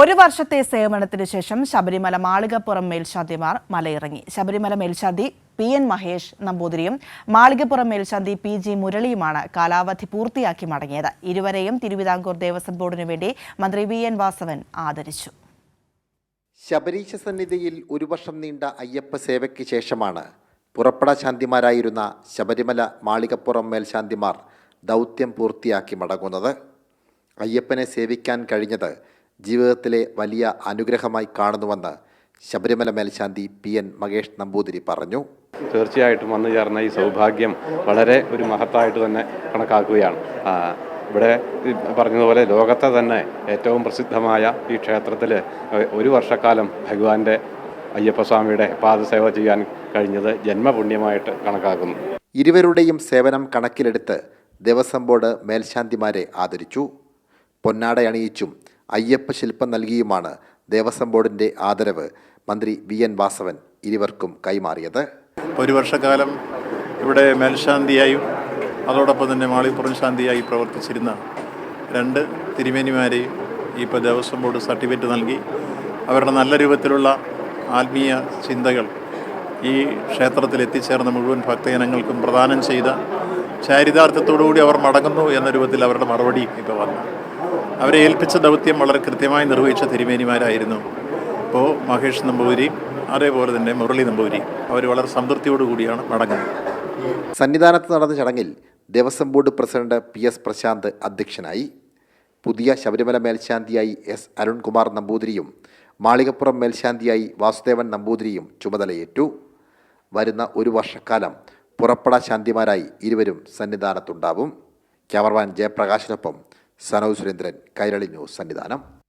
ഒരു വർഷത്തെ സേവനത്തിന് ശേഷം ശബരിമല മാളികപ്പുറം മേൽശാന്തിമാർ മലയിറങ്ങി. ശബരിമല മേൽശാന്തി പി എൻ മഹേഷ് നമ്പൂതിരിയും മാളികപ്പുറം മേൽശാന്തി പി ജി മുരളിയുമാണ് കാലാവധി പൂർത്തിയാക്കി മടങ്ങിയത്. ഇരുവരെയും തിരുവിതാംകൂർ ദേവസ്വം ബോർഡിനു വേണ്ടി മന്ത്രി വി എൻ വാസവൻ ആദരിച്ചു. ശബരീശ സന്നിധിയിൽ ഒരു വർഷം നീണ്ട അയ്യപ്പ സേവയ്ക്ക് ശേഷമാണ് പുറപ്പെട ശാന്തിമാരായിരുന്ന ശബരിമല മാളികപ്പുറം മേൽശാന്തിമാർ ദൗത്യം പൂർത്തിയാക്കി മടങ്ങുന്നത്. അയ്യപ്പനെ സേവിക്കാൻ കഴിഞ്ഞത് ജീവിതത്തിലെ വലിയ അനുഗ്രഹമായി കാണുന്നുവെന്ന് ശബരിമല മേൽശാന്തി പി എൻ മകേഷ് നമ്പൂതിരി പറഞ്ഞു. തീർച്ചയായിട്ടും വന്നു ചേർന്ന ഈ സൗഭാഗ്യം വളരെ ഒരു മഹത്തായിട്ട് തന്നെ കണക്കാക്കുകയാണ്. ഇവിടെ പറഞ്ഞതുപോലെ ലോകത്തെ തന്നെ ഏറ്റവും പ്രസിദ്ധമായ ഈ ക്ഷേത്രത്തിൽ ഒരു വർഷക്കാലം ഭഗവാന്റെ അയ്യപ്പസ്വാമിയുടെ പാദസേവ ചെയ്യാൻ കഴിഞ്ഞത് ജന്മപുണ്യമായിട്ട് കണക്കാക്കുന്നു. ഇരുവരുടെയും സേവനം കണക്കിലെടുത്ത് ദേവസ്വം ബോർഡ് മേൽശാന്തിമാരെ ആദരിച്ചു. പൊന്നാട അണിയിച്ചും അയ്യപ്പ ശില്പം നൽകിയുമാണ് ദേവസ്വം ബോർഡിന്റെ ആദരവ്. മന്ത്രി വി എൻ വാസവൻ ഇരുവർക്കും കൈമാറിയത്. ഒരു വർഷക്കാലം ഇവിടെ മേൽശാന്തിയായും അതോടൊപ്പം തന്നെ മാളിപ്പുറം ശാന്തിയായി പ്രവർത്തിച്ചിരുന്ന രണ്ട് തിരുമേനിമാരെയും ഇപ്പോൾ ദേവസ്വം ബോർഡ് സർട്ടിഫിക്കറ്റ് നൽകി. അവരുടെ നല്ല രൂപത്തിലുള്ള ആത്മീയ ചിന്തകൾ ഈ ക്ഷേത്രത്തിൽ എത്തിച്ചേർന്ന മുഴുവൻ ഭക്തജനങ്ങൾക്കും പ്രദാനം ചെയ്ത ചാരിതാർത്ഥ്യത്തോടുകൂടി അവർ മടങ്ങുന്നു എന്ന രൂപത്തിൽ അവരുടെ മറുപടി ഇപ്പോൾ വന്നു. അവരെ ഏൽപ്പിച്ച ദൗത്യം വളരെ കൃത്യമായി നിർവഹിച്ച തിരുമേനിമാരായിരുന്നു. ഇപ്പോൾ മഹേഷ് നമ്പൂതിരി അതേപോലെ തന്നെ മുരളി നമ്പൂരി അവർ വളരെ സംതൃപ്തിയോടുകൂടിയാണ് മടങ്ങുന്നത്. സന്നിധാനത്ത് നടന്ന ചടങ്ങിൽ Devaswom board president P S Prashanth അധ്യക്ഷനായി പുതിയ ശബരിമല മേൽശാന്തിയായി എസ് അരുൺകുമാർ നമ്പൂതിരിയും മാളികപ്പുറം മേൽശാന്തിയായി വാസുദേവൻ നമ്പൂതിരിയും ചുമതലയേറ്റു. വരുന്ന ഒരു വർഷക്കാലം പുറപ്പെട ശാന്തിമാരായി ഇരുവരും സന്നിധാനത്തുണ്ടാവും. ക്യാമറമാൻ ജയപ്രകാശിനൊപ്പം സനോജ് സുരേന്ദ്രൻ കൈരളി ന്യൂസ് സന്നിധാനം.